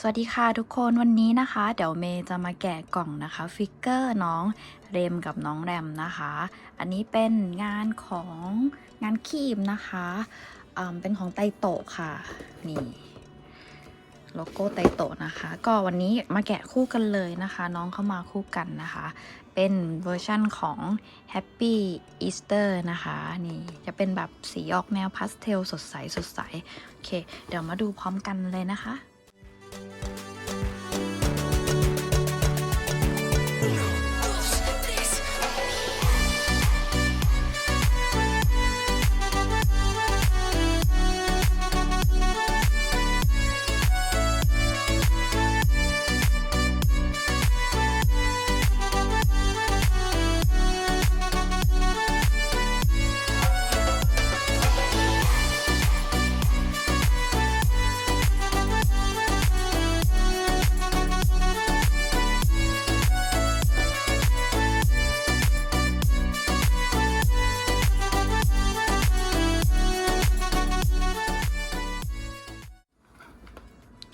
สวัสดีค่ะทุกคนวันนี้นะคะ เดี๋ยวเมย์จะมาแกะกล่องนะคะฟิกเกอร์น้องเรมกับน้องแรมนะคะ อันนี้เป็นงานของงานคีบนะคะอ่าเป็นของไตโตะค่ะนี่โลโก้ไตโตะนะคะ ก็วันนี้มาแกะคู่กันเลยนะคะ น้องเข้ามาคู่กันนะคะ เป็นเวอร์ชั่นของ Happy Easter นะคะนี่จะเป็นแบบสีออกแนวพาสเทลสดใสสดใสโอเค เดี๋ยวมาดูพร้อมกันเลยนะคะ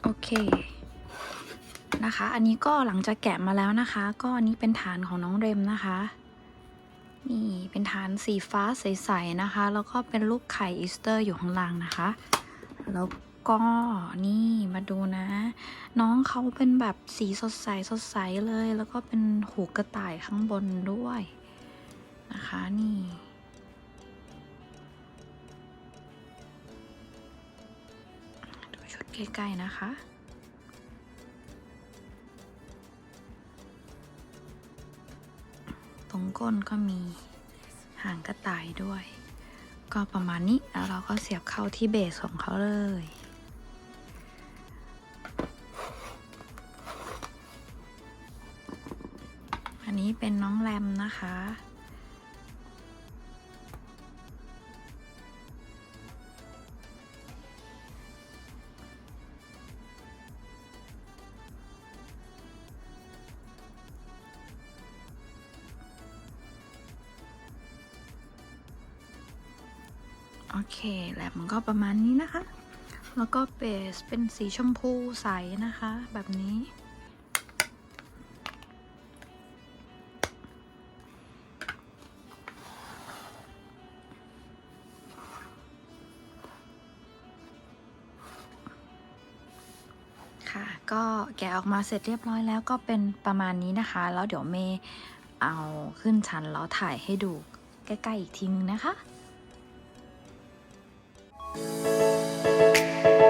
โอเคนะคะ อันนี้ก็หลังจากแกะมาแล้วนะคะ ก็อันนี้เป็นฐานของน้องเรมนะคะ นี่เป็นฐานสีฟ้าใสๆนะคะ แล้วก็เป็นรูปไข่อีสเตอร์อยู่ข้างล่างนะคะ แล้วก็นี่มาดูนะ น้องเขาเป็นแบบสีสดใสสดใสเลย แล้วก็เป็นหูกระต่ายข้างบนด้วยนะคะนี่ ชุดใกล้ๆนะคะตรงก้นก็มีหางกระต่ายด้วย ก็ประมาณนี้แล้วเราก็เสียบเข้าที่เบสของเขาเลย อันนี้เป็นน้องแรมนะคะ โอเคแลบมันก็ประมาณนี้นะคะ แล้วก็เบสเป็นสีชมพูใสนะคะ แบบนี้ ค่ะ ก็แกะออกมาเสร็จเรียบร้อยแล้วก็เป็นประมาณนี้นะคะ แล้วเดี๋ยวเมย์เอาขึ้นชั้นแล้วถ่ายให้ดูใกล้ ๆ อีกทีนึงนะคะ Thank you.